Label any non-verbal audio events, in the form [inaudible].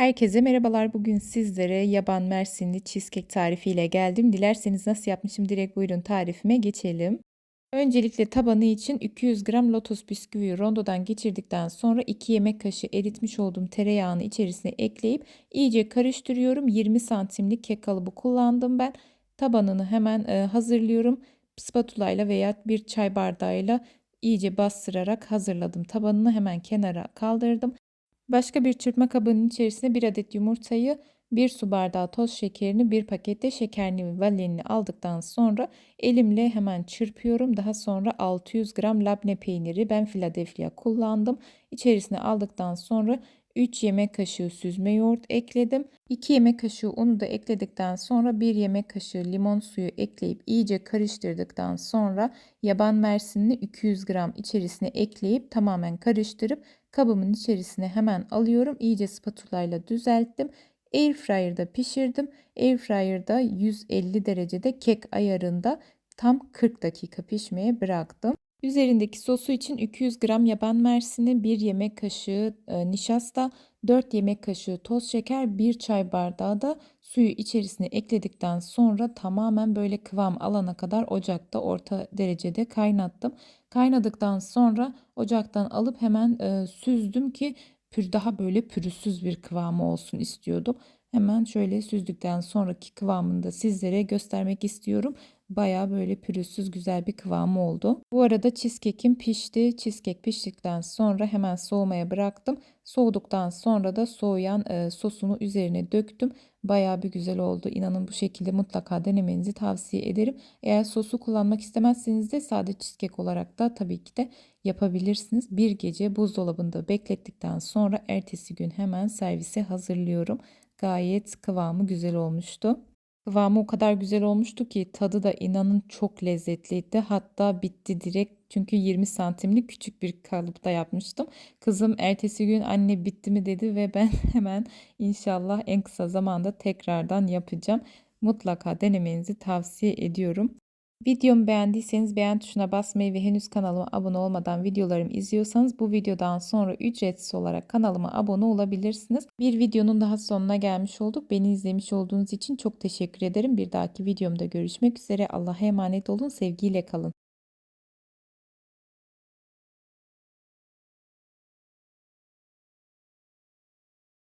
Herkese merhabalar. Bugün sizlere yaban mersinli cheesecake tarifiyle geldim. Dilerseniz nasıl yapmışım direkt buyurun tarifime geçelim. Öncelikle tabanı için 200 gram lotus bisküviyi rondodan geçirdikten sonra 2 yemek kaşığı eritmiş olduğum tereyağını içerisine ekleyip iyice karıştırıyorum. 20 santimlik kek kalıbı kullandım ben. Tabanını hemen e, hazırlıyorum. Spatula ile veya bir çay bardağıyla iyice bastırarak hazırladım. Tabanını hemen kenara kaldırdım. Başka bir çırpma kabının içerisine 1 adet yumurtayı, 1 su bardağı toz şekerini, 1 pakette şekerli ve vanilini aldıktan sonra elimle hemen çırpıyorum. Daha sonra 600 gram labne peyniri ben Philadelphia kullandım. İçerisine aldıktan sonra 3 yemek kaşığı süzme yoğurt ekledim. 2 yemek kaşığı unu da ekledikten sonra 1 yemek kaşığı limon suyu ekleyip iyice karıştırdıktan sonra yaban mersinini 200 gram içerisine ekleyip tamamen karıştırıp kabımın içerisine hemen alıyorum. İyice spatula ile düzelttim. Airfryer'da pişirdim. Airfryer'da 150 derecede kek ayarında tam 40 dakika pişmeye bıraktım. Üzerindeki sosu için 200 gram yaban mersini, 1 yemek kaşığı e, nişasta, 4 yemek kaşığı toz şeker, 1 çay bardağı da suyu içerisine ekledikten sonra tamamen böyle kıvam alana kadar ocakta orta derecede kaynattım. Kaynadıktan sonra ocaktan alıp hemen e, süzdüm ki pür daha böyle pürüzsüz bir kıvamı olsun istiyordum. Hemen şöyle süzdükten sonraki kıvamını da sizlere göstermek istiyorum. Baya böyle pürüzsüz güzel bir kıvamı oldu. Bu arada cheesecake'im pişti. Cheesecake piştikten sonra hemen soğumaya bıraktım. Soğuduktan sonra da soğuyan e, sosunu üzerine döktüm. Baya bir güzel oldu. İnanın bu şekilde mutlaka denemenizi tavsiye ederim. Eğer sosu kullanmak istemezseniz de sade cheesecake olarak da tabii ki de yapabilirsiniz. Bir gece buzdolabında beklettikten sonra ertesi gün hemen servise hazırlıyorum. Gayet kıvamı güzel olmuştu. Kıvamı o kadar güzel olmuştu ki tadı da inanın çok lezzetliydi. Hatta bitti direkt çünkü 20 santimlik küçük bir kalıpta yapmıştım. Kızım ertesi gün anne bitti mi dedi ve [laughs] ben hemen inşallah en kısa zamanda tekrardan yapacağım. Mutlaka denemenizi tavsiye ediyorum. Videomu beğendiyseniz beğen tuşuna basmayı ve henüz kanalıma abone olmadan videolarımı izliyorsanız bu videodan sonra ücretsiz olarak kanalıma abone olabilirsiniz. Bir videonun daha sonuna gelmiş olduk. Beni izlemiş olduğunuz için çok teşekkür ederim. Bir dahaki videomda görüşmek üzere. Allah'a emanet olun. Sevgiyle kalın.